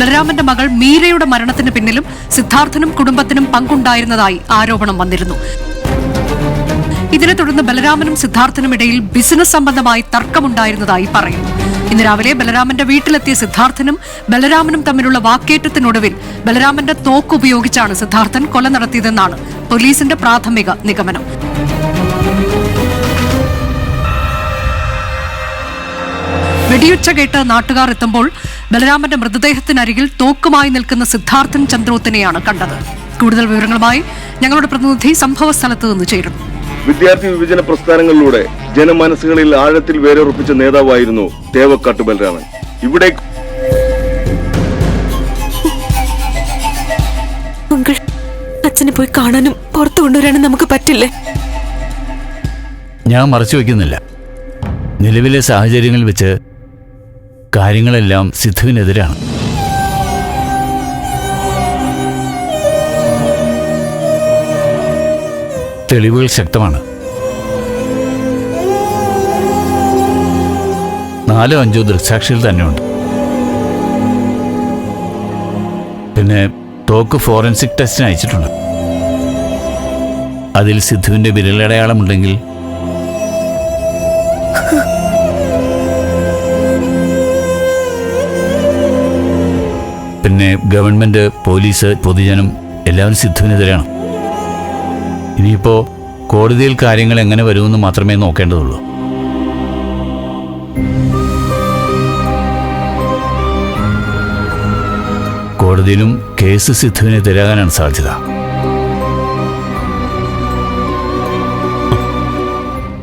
ബലരാമന്റെ മകൾ മീരയുടെ മരണത്തിന് പിന്നിലും സിദ്ധാർത്ഥനും കുടുംബത്തിനും പങ്കുണ്ടായിരുന്നതായി ആരോപണം വന്നിരുന്നു. ഇതിനെ തുടർന്ന് ബലരാമനും സിദ്ധാർത്ഥനും ഇടയിൽ ബിസിനസ് സംബന്ധമായി തർക്കമുണ്ടായിരുന്നതായി പറയുന്നു. ഇന്ന് രാവിലെ ബലരാമന്റെ വീട്ടിലെത്തിയ സിദ്ധാർത്ഥനും ബലരാമനും തമ്മിലുള്ള വാക്കേറ്റത്തിനൊടുവിൽ ബലരാമന്റെ തോക്ക് ഉപയോഗിച്ചാണ് സിദ്ധാർത്ഥൻ കൊല നടത്തിയതെന്നാണ് പോലീസിന്റെ പ്രാഥമിക നിഗമനം. വെടിയുച്ച കേട്ട് നാട്ടുകാർ എത്തുമ്പോൾ ബലരാമന്റെ മൃതദേഹത്തിനരികിൽ തോക്കുമായി നിൽക്കുന്ന സിദ്ധാർത്ഥൻ ചന്ദ്രോത്തിനെയാണ് കണ്ടത്. കൂടുതൽ വിവരങ്ങളുമായി ഞങ്ങളുടെ പ്രതിനിധി സംഭവ സ്ഥലത്ത് നിന്ന് ചേരുന്നു. വിദ്യാർത്ഥി വിഭജന പ്രസ്ഥാനങ്ങളിലൂടെ ജനമനസ്സുകളിൽ ആഴത്തിൽ വേരുറപ്പിച്ച നേതാവായിരുന്നു തേവക്കാട്ട് ബലരാമൻ. ഇവിടെ അങ്കിൾ അച്ഛനെ പോയി കാണാനും പുറത്തു കൊണ്ടുവരാനും നമുക്ക് പറ്റില്ലേ? ഞാൻ മറച്ചു വയ്ക്കുന്നില്ല. നിലവിലെ സാഹചര്യങ്ങളിൽ വെച്ച് കാര്യങ്ങളെല്ലാം സിദ്ധുവിനെതിരാണ്. തെളിവുകൾ ശക്തമാണ്. നാലോ അഞ്ചോ ദൃക്സാക്ഷികൾ തന്നെയുണ്ട്. പിന്നെ തോക്ക് ഫോറൻസിക് ടെസ്റ്റിന് അയച്ചിട്ടുണ്ട്. അതിൽ സിദ്ധുവിന്റെ വിരലടയാളമുണ്ടെങ്കിൽ പിന്നെ ഗവൺമെന്റ് പോലീസ് പൊതുജനം എല്ലാവരും സിദ്ധുവിനെതിരെയാണ്. ഇനിയിപ്പോൾ കോടതിയിൽ കാര്യങ്ങൾ എങ്ങനെ വരുമെന്ന് മാത്രമേ നോക്കേണ്ടതുള്ളൂ. കോടതിയിലും കേസ് സിദ്ധുവിനെ തിരകാനാണ് സാധ്യത.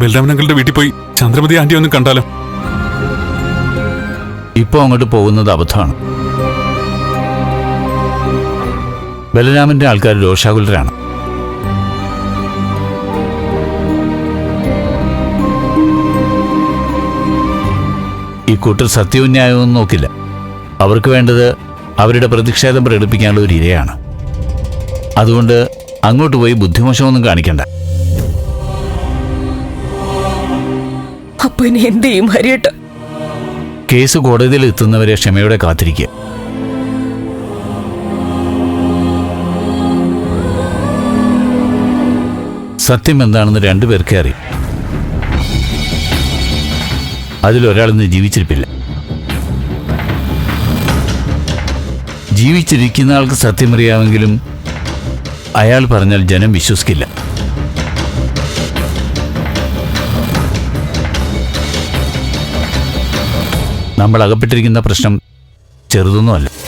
ബലരാമനങ്ങളുടെ വീട്ടിൽ പോയി ചന്ദ്രമതി ആന്റി ഒന്ന് കണ്ടാലോ? ഇപ്പോൾ അങ്ങോട്ട് പോകുന്നത് അബദ്ധമാണ്. ബലരാമന്റെ ആൾക്കാർ രോഷാകുലരാണ്. ഈ കൂട്ടർ സത്യവും ന്യായവും നോക്കില്ല. അവർക്ക് വേണ്ടത് അവരുടെ പ്രതിഷേധം പ്രകടിപ്പിക്കാനുള്ള ഒരു ഇരയാണ്. അതുകൊണ്ട് അങ്ങോട്ട് പോയി ബുദ്ധിമോശമൊന്നും കാണിക്കണ്ട. അപ്പൊ ഇനി എന്ത് ചെയ്യും ഹരിയേട്ട? കേസ് കോടതിയിൽ എത്തുന്നവരെ ക്ഷമയോടെ കാത്തിരിക്കുക. സത്യം എന്താണെന്ന് രണ്ടുപേർക്കേ അറിയും. അതിലൊരാളിന്ന് ജീവിച്ചിരിപ്പില്ല. ജീവിച്ചിരിക്കുന്ന ആൾക്ക് സത്യമറിയാമെങ്കിലും അയാൾ പറഞ്ഞാൽ ജനം വിശ്വസിക്കില്ല. നമ്മൾ അകപ്പെട്ടിരിക്കുന്ന പ്രശ്നം ചെറുതൊന്നുമല്ല.